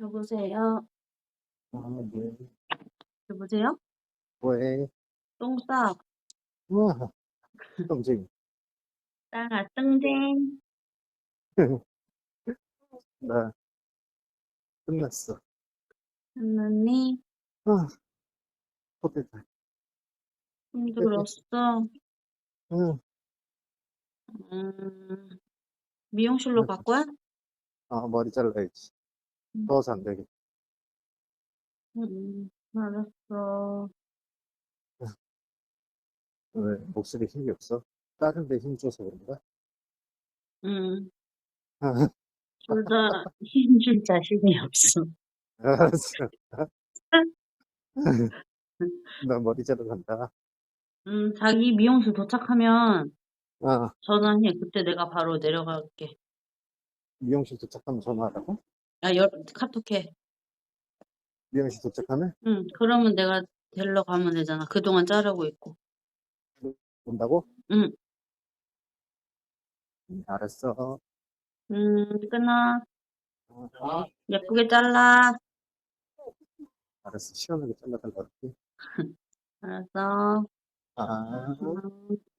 여보세요? 아 네. 여보세요? 왜? 똥 싸. 우와. 똥쟁이. 싸가 똥쟁. 나 끝났어. 끝났니? 아. 포대다. 힘들었어? 응. 음. 미용실로 갈 거야? 아 머리 잘라야지. 음. 더워서 안 되겠다. 음. 알았어. 왜 목소리 힘이 없어? 다른 데 힘 줘서 그런가? 음. 아. 둘다 힘 줄 자신이 없어. 알았어. 나 머리 자러 간다. 음, 자기 미용실 도착하면 아. 전화해. 그때 내가 바로 내려갈게. 미용실 도착하면 전화하라고? 아, 열 카톡해. 미용실 도착하면? 응. 그러면 내가 데리러 가면 되잖아. 그동안 자르고 있고. 온다고? 응. 음 알았어. 음. 끊어. 아. 예쁘게 잘라. 알았어. 시원하게 잘라 달라고 할게. 알았어. 아. 음.